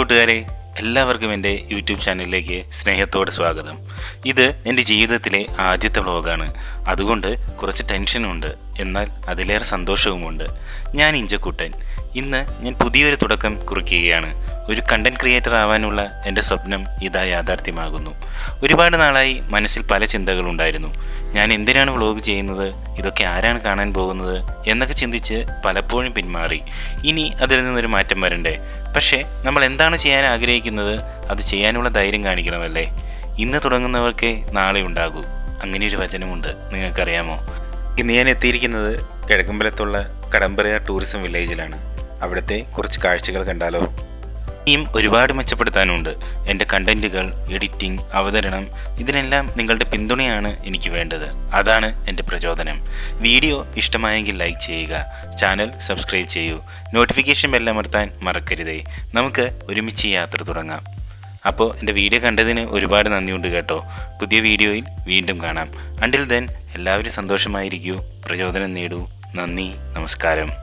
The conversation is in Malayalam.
കൂട്ടുകാരെ എല്ലാവർക്കും എന്റെ യൂട്യൂബ് ചാനലിലേക്ക് സ്നേഹത്തോടെ സ്വാഗതം. ഇത് എന്റെ ജീവിതത്തിലെ ആദ്യത്തെ വ്ലോഗാണ് അതുകൊണ്ട് കുറച്ച് ടെൻഷനുമുണ്ട് എന്നാൽ അതിലേറെ സന്തോഷവുമുണ്ട്. ഞാൻ ഇഞ്ചക്കുട്ടൻ. ഇന്ന് ഞാൻ പുതിയൊരു തുടക്കം കുറിക്കുകയാണ്. ഒരു കണ്ടന്റ് ക്രിയേറ്റർ ആവാനുള്ള എന്റെ സ്വപ്നം ഇതാ യാഥാർത്ഥ്യമാകുന്നു. ഒരുപാട് നാളായി മനസ്സിൽ പല ചിന്തകളുണ്ടായിരുന്നു. ഞാൻ എന്തിനാണ് വ്ളോഗ് ചെയ്യുന്നത്? ഇതൊക്കെ ആരാണ് കാണാൻ പോകുന്നത്? എന്നൊക്കെ ചിന്തിച്ച് പലപ്പോഴും പിന്മാറി. ഇനി അതിൽ നിന്നൊരു മാറ്റം വരണ്ടേ? പക്ഷേ നമ്മൾ എന്താണ് ചെയ്യാൻ ആഗ്രഹിക്കുന്നത്? അത് ചെയ്യാനുള്ള ധൈര്യം കാണിക്കണമല്ലേ? ഇന്ന് തുടങ്ങുന്നവർക്ക് നാളെ ഉണ്ടാകൂ. അങ്ങനെ ഒരു വചനമുണ്ട്. നിങ്ങൾക്കറിയാമോ? ഇന്ന് ഞാൻ എത്തിയിരിക്കുന്നത് കിഴക്കമ്പലത്തുള്ള കടമ്പറ ടൂറിസം വില്ലേജിലാണ്. അവിടുത്തെ കുറച്ച് കാഴ്ചകൾ കണ്ടാലോ? ഇനിയും ഒരുപാട് മെച്ചപ്പെടുത്താനുണ്ട്. എന്റെ കണ്ടന്റുകൾ എഡിറ്റിംഗ് അവതരണം ഇതിനെല്ലാം നിങ്ങളുടെ പിന്തുണയാണ് എനിക്ക് വേണ്ടത്. അതാണ് എന്റെ പ്രചോദനം. വീഡിയോ ഇഷ്ടമായെങ്കിൽ ലൈക്ക് ചെയ്യുക. ചാനൽ സബ്സ്ക്രൈബ് ചെയ്യൂ. നോട്ടിഫിക്കേഷൻ ബെല്ലമർത്താൻ മറക്കരുതേ. നമുക്ക് ഒരുമിച്ച് യാത്ര തുടങ്ങാം. അപ്പോൾ എന്റെ വീഡിയോ കണ്ടതിന് ഒരുപാട് നന്ദിയുണ്ട് കേട്ടോ. പുതിയ വീഡിയോയിൽ വീണ്ടും കാണാം. അണ്ടിൽ ദെൻ എല്ലാവരും സന്തോഷമായിരിക്കൂ. പ്രചോദനം നേടൂ. നന്ദി നമസ്കാരം.